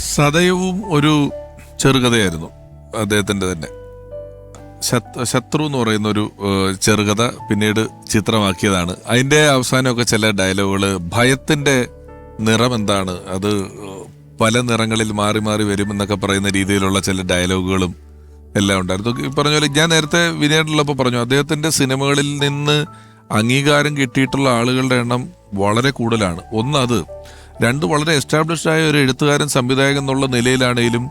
സദയവും ഒരു ചെറുകഥയായിരുന്നു. അദ്ദേഹത്തിന്റെ തന്നെ. ശത്രു എന്ന് പറയുന്ന ഒരു ചെറുകഥ പിന്നീട് ചിത്രമാക്കിയതാണ്. അതിന്റെ അവസാനമൊക്കെ ചില ഡയലോഗുകൾ ഭയത്തിന്റെ നിറം എന്താണ്? അത് പല നിറങ്ങളിൽ മാറി മാറി വരുമെന്നൊക്കെ പറയുന്ന രീതിയിലുള്ള ചില ഡയലോഗുകളും എല്ലാം ഉണ്ടായിരുന്നു. ഈ പറഞ്ഞ പോലെ ഞാൻ നേരത്തെ വിനയായിട്ടുള്ളപ്പോൾ പറഞ്ഞു അദ്ദേഹത്തിന്റെ സിനിമകളിൽ നിന്ന് അംഗീകാരം കിട്ടിയിട്ടുള്ള ആളുകളുടെ എണ്ണം വളരെ കൂടുതലാണ്. ഒന്നത് രണ്ട് വളരെ എസ്റ്റാബ്ലിഷ്ഡ് ആയ ഒരു എഴുത്തുകാരൻ സംവിധായകൻ എന്നുള്ള നിലയിലാണെങ്കിലും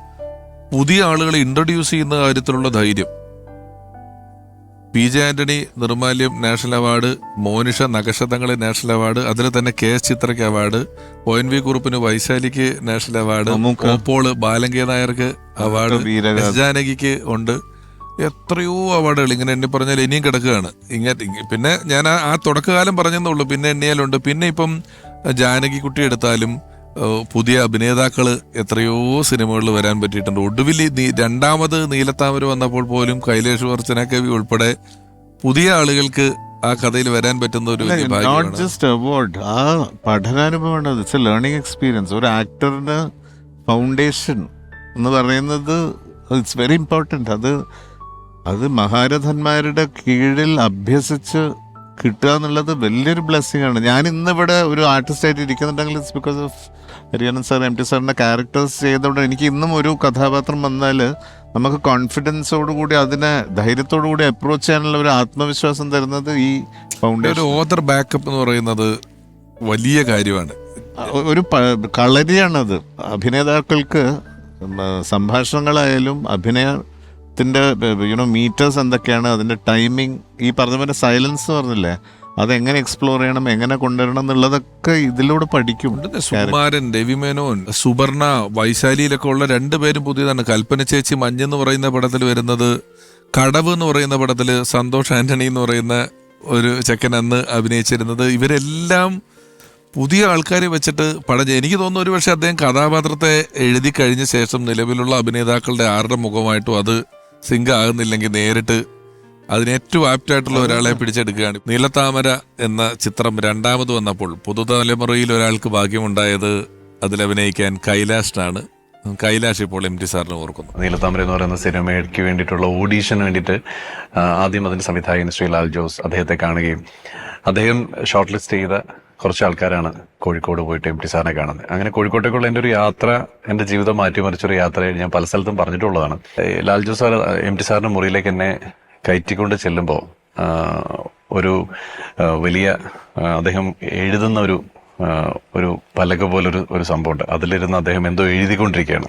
പുതിയ ആളുകളെ ഇൻട്രൊഡ്യൂസ് ചെയ്യുന്ന കാര്യത്തിലുള്ള ധൈര്യം. P J Antony Nirmalyam national award Monisha നഗശതങ്ങളെ national award അതിൽ തന്നെ കെ എസ് ചിത്രയ്ക്ക് അവാർഡ് ഒ എൻ വി കുറുപ്പിന് വൈശാലിക്ക് നാഷണൽ അവാർഡ് കോപ്പോൾ ബാലങ്കേ നായർക്ക് അവാർഡ് എസ് ജാനകിക്ക് ഉണ്ട്. എത്രയോ അവാർഡുകൾ ഇങ്ങനെ എണ്ണി പറഞ്ഞാൽ ഇനിയും കിടക്കുകയാണ്. ഇങ്ങനെ പിന്നെ ഞാൻ ആ- ആ തുടക്കകാലം പറഞ്ഞെന്നുള്ളൂ പിന്നെ എണ്ണിയാലുണ്ട്. പിന്നെ ഇപ്പം ജാനകി കുട്ടി എടുത്താലും പുതിയ അഭിനേതാക്കൾ എത്രയോ സിനിമകളിൽ വരാൻ പറ്റിയിട്ടുണ്ട്. ഒടുവിൽ രണ്ടാമത് നീലത്താമര വന്നപ്പോൾ പോലും കൈലേഷ് വർച്ചന കവി ഉൾപ്പെടെ പുതിയ ആളുകൾക്ക് ആ കഥയിൽ വരാൻ പറ്റുന്ന ഒരു നോട്ട് ജസ്റ്റ് അവാർഡ് ആ പഠനാനുഭവമാണ്. ഇറ്റ്സ് എ ലേണിംഗ് എക്സ്പീരിയൻസ് ഒരു ആക്ടറിന് ഫൗണ്ടേഷൻ എന്ന് പറയുന്നത് ഇറ്റ്സ് വെരി ഇമ്പോർട്ടന്റ് അത് അത് മഹാരഥന്മാരുടെ കീഴിൽ അഭ്യസിച്ച് കിട്ടുക എന്നുള്ളത് വലിയൊരു ബ്ലെസ്സിങ് ആണ്. ഞാൻ ഇന്നിവിടെ ഒരു ആർട്ടിസ്റ്റ് ആയിട്ട് ഇരിക്കുന്നുണ്ടെങ്കിൽ it's because of Hariharan sir M T സാറിന്റെ ക്യാരക്ടേഴ്സ് ചെയ്തുകൊണ്ട് എനിക്ക് ഇന്നും ഒരു കഥാപാത്രം വന്നാൽ നമുക്ക് കോൺഫിഡൻസോട് കൂടി അതിനെ ധൈര്യത്തോടു കൂടി അപ്രോച്ച് ചെയ്യാനുള്ള ഒരു ആത്മവിശ്വാസം തരുന്നത് ഈ ഒരു ഫൗണ്ടേഷൻ ഓതർ ബാക്കപ്പ് എന്ന് പറയുന്നത് വലിയ കാര്യമാണ്. ഒരു കളരിയാണത്. അഭിനേതാക്കൾക്ക് സംഭാഷണങ്ങളായാലും സംഭാഷണങ്ങളായാലും അഭിനയത്തിന്റെ യുനോ മീറ്റേഴ്സ് എന്തൊക്കെയാണ് അതിന്റെ ടൈമിംഗ് ഈ പറഞ്ഞ പോലെ സൈലൻസ് പറഞ്ഞില്ലേ അതെങ്ങനെ എക്സ്പ്ലോർ ചെയ്യണം എങ്ങനെ കൊണ്ടുവരണം എന്നുള്ളതൊക്കെ ഇതിലൂടെ പഠിക്കും. സുമാരൻ സുകുമാരൻ രവിമേനോൻ സുബർണ വൈശാലിയിലൊക്കെ ഉള്ള രണ്ടുപേരും പുതിയതാണ്. കൽപ്പന ചേച്ചി മഞ്ഞെന്ന് പറയുന്ന പടത്തിൽ വരുന്നത് കടവ് എന്ന് പറയുന്ന പടത്തിൽ സന്തോഷ് ആന്റണി എന്ന് പറയുന്ന ഒരു ചെക്കൻ അന്ന് അഭിനയിച്ചിരുന്നത്. ഇവരെല്ലാം പുതിയ ആൾക്കാരെ വെച്ചിട്ട് പടം എനിക്ക് തോന്നുന്നു ഒരു പക്ഷേ അദ്ദേഹം കഥാപാത്രത്തെ എഴുതി കഴിഞ്ഞ ശേഷം നിലവിലുള്ള അഭിനേതാക്കളുടെ ആരുടെ മുഖമായിട്ടും അത് സിങ്ക് ആകുന്നില്ലെങ്കിൽ നേരിട്ട് അതിന് ഏറ്റവും ആപ്റ്റായിട്ടുള്ള ഒരാളെ പിടിച്ചെടുക്കുകയാണ്. നീലത്താമര എന്ന ചിത്രം രണ്ടാമത് വന്നപ്പോൾ പുതുതലമുറയിൽ ഒരാൾക്ക് ഭാഗ്യമുണ്ടായത് അതിൽ അഭിനയിക്കാൻ കൈലാഷിനാണ്. കൈലാഷ് ഇപ്പോൾ എം ടി സാറിന് ഓർക്കുന്നു. നീലത്താമര എന്ന് പറയുന്ന സിനിമയ്ക്ക് വേണ്ടിയിട്ടുള്ള ഓഡീഷന് വേണ്ടിയിട്ട് ആദ്യം അതിന്റെ സംവിധായകൻ ശ്രീ ലാൽ ജോസ് അദ്ദേഹത്തെ കാണുകയും അദ്ദേഹം ഷോർട്ട് ലിസ്റ്റ് ചെയ്ത കുറച്ച് ആൾക്കാരാണ് കോഴിക്കോട് പോയിട്ട് എം ടി സാറിനെ കാണുന്നത്. അങ്ങനെ കോഴിക്കോട്ടേക്കുള്ള എന്റെ ഒരു യാത്ര എന്റെ ജീവിതം മാറ്റിമറിച്ചൊരു യാത്ര ഞാൻ പല സ്ഥലത്തും പറഞ്ഞിട്ടുള്ളതാണ്. ഏ, Lal Jose sir M T സാറിന്റെ മുറിയിലേക്ക് എന്നെ കയറ്റിക്കൊണ്ട് ചെല്ലുമ്പോൾ ഒരു വലിയ അദ്ദേഹം എഴുതുന്ന ഒരു ഒരു പലക പോലൊരു ഒരു സംഭവം സംഭവമുണ്ട്. അതിലിരുന്ന് അദ്ദേഹം എന്തോ എഴുതിക്കൊണ്ടിരിക്കുകയാണ്.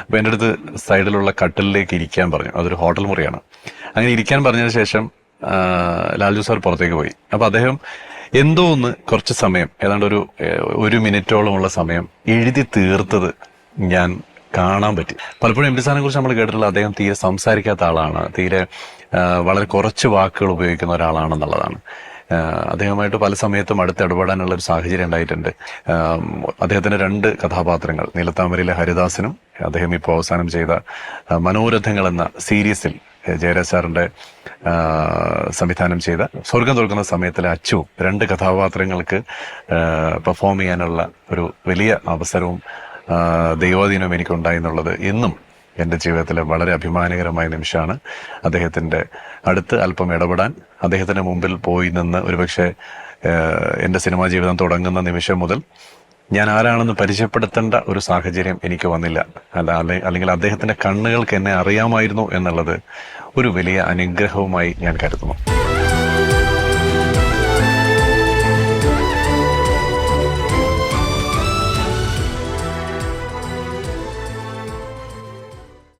അപ്പോൾ എന്റെ അടുത്ത് സൈഡിലുള്ള കട്ടിലേക്ക് ഇരിക്കാൻ പറഞ്ഞു. അതൊരു ഹോട്ടൽ മുറിയാണ്. അങ്ങനെ ഇരിക്കാൻ പറഞ്ഞതിന് ശേഷം ലാൽജു സാർ പുറത്തേക്ക് പോയി. അപ്പോൾ അദ്ദേഹം എന്തോ ഒന്ന് കുറച്ച് സമയം ഏതാണ്ട് ഒരു ഒരു മിനിറ്റോളമുള്ള സമയം എഴുതി തീർത്തത് ഞാൻ കാണാൻ പറ്റി. പലപ്പോഴും എം ടി സാറിനെ കുറിച്ച് നമ്മൾ കേട്ടിട്ടുള്ള അദ്ദേഹം തീരെ സംസാരിക്കാത്ത ആളാണ് തീരെ വളരെ കുറച്ച് വാക്കുകൾ ഉപയോഗിക്കുന്ന ഒരാളാണെന്നുള്ളതാണ്. അദ്ദേഹമായിട്ട് പല സമയത്തും അടുത്ത് ഇടപെടാനുള്ള ഒരു സാഹചര്യം ഉണ്ടായിട്ടുണ്ട്. അദ്ദേഹത്തിന്റെ രണ്ട് കഥാപാത്രങ്ങൾ നീലത്താമരയിലെ ഹരിദാസനും അദ്ദേഹം ഇപ്പോൾ അവസാനം ചെയ്ത മനോരഥങ്ങൾ എന്ന സീരീസിൽ ജയരാജ് സാറിന്റെ ആ, സംവിധാനം ചെയ്ത സ്വർഗം തുറക്കുന്ന സമയത്തിലെ അച്ചു രണ്ട് കഥാപാത്രങ്ങൾക്ക് പെർഫോം ചെയ്യാനുള്ള ഒരു വലിയ അവസരവും ദൈവാധീനവും എനിക്കുണ്ടായി എന്നുള്ളത് എന്നും എന്റെ ജീവിതത്തിലെ വളരെ അഭിമാനകരമായ നിമിഷമാണ്. അദ്ദേഹത്തിന്റെ അടുത്ത് അല്പം ഇടപെടാൻ അദ്ദേഹത്തിന്റെ മുമ്പിൽ പോയി നിന്ന് ഒരുപക്ഷെ എന്റെ സിനിമാ ജീവിതം തുടങ്ങുന്ന നിമിഷം മുതൽ ഞാൻ ആരാണെന്ന് പരിചയപ്പെടുത്തേണ്ട ഒരു സാഹചര്യം എനിക്ക് വന്നില്ല. അല്ല അല്ലെ- അല്ലെങ്കിൽ അദ്ദേഹത്തിന്റെ കണ്ണുകൾക്ക് എന്നെ അറിയാമായിരുന്നു എന്നുള്ളത് ഒരു വലിയ അനുഗ്രഹവുമായി ഞാൻ കരുതുന്നു.